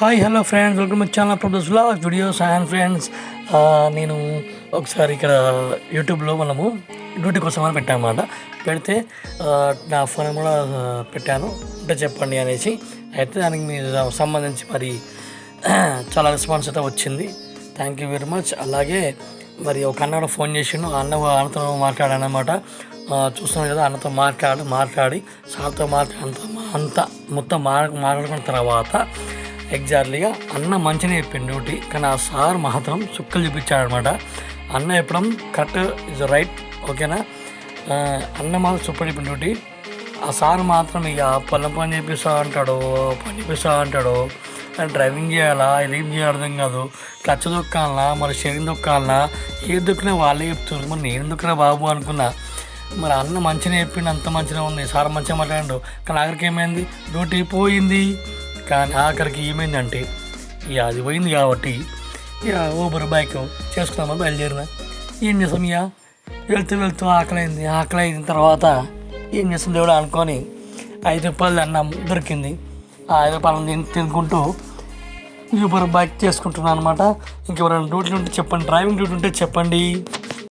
Hi hello friends welcome my channel produce vlog videos and friends నేను ఒకసారి ఇక్కడ యూట్యూబ్లో మనము డ్యూటీ కోసం అని పెట్టామన్నమాట పెడితే నా ఫోన్ కూడా పెట్టాను. అంటే చెప్పండి అనేసి. అయితే దానికి మీరు సంబంధించి మరి చాలా రెస్పాన్స్ అయితే వచ్చింది. థ్యాంక్ యూ వెరీ మచ్ అలాగే మరి ఒక అన్న కూడా ఫోన్ చేసిండు. ఆ అన్న అన్నతో మాట్లాడాను అనమాట చూస్తున్నాను కదా అన్నతో మాట్లాడు మాట్లాడి సార్తో మాట్లాడి అంత అంతా మొత్తం మాట్లాడుకున్న తర్వాత ఎగ్జాక్ట్లీగా అన్న మంచిగా చెప్పిండు డ్యూటీ కానీ ఆ సార్ మాత్రం చుక్కలు చూపించాడు అనమాట అన్న చెప్పడం కరెక్ట్ ఇస్ రైట్ ఓకేనా? అన్న మాత్రం సూపర్ చెప్పిన డ్యూటీ ఆ సార్ మాత్రం ఇక పొలం పని చేపిస్తా అంటాడు పని చేపిస్తా అంటాడు డ్రైవింగ్ చేయాలా ఏం చేయాలి అర్థం కాదు. క్లచ్ దొక్కాలనా మరి షెరింగ్ దొక్కాలనా ఏది దొక్కినా వాళ్ళే చెప్తున్నారు. మరి నేను దొక్కినా బాబు అనుకున్నా. మరి అన్న మంచిగా చెప్పిండు అంత మంచిగా ఉంది. సార్ మంచిగా మాట్లాడు కానీ ఆఖరికి ఏమైంది? డ్యూటీ పోయింది. కానీ ఆఖరికి ఏమైందంటే ఇక అది పోయింది కాబట్టి ఇక ఊబర్ బైక్ చేసుకుందామని బయలుదేరిన. ఏం చేసాం ఇక? వెళ్తూ వెళ్తూ ఆకలైంది. ఆకలి అయిన తర్వాత ఏం చేస్తుంది దేవుడు అనుకొని ఐదు రూపాయలు అన్నం దొరికింది. ఆ ఐదు రూపాయలు తిన్ తినుకుంటూ ఊబర్ బైక్ చేసుకుంటున్నాను అనమాట. ఇంకెవరైనా డ్యూటీ ఉంటే చెప్పండి డ్రైవింగ్ డ్యూటీ ఉంటే చెప్పండి.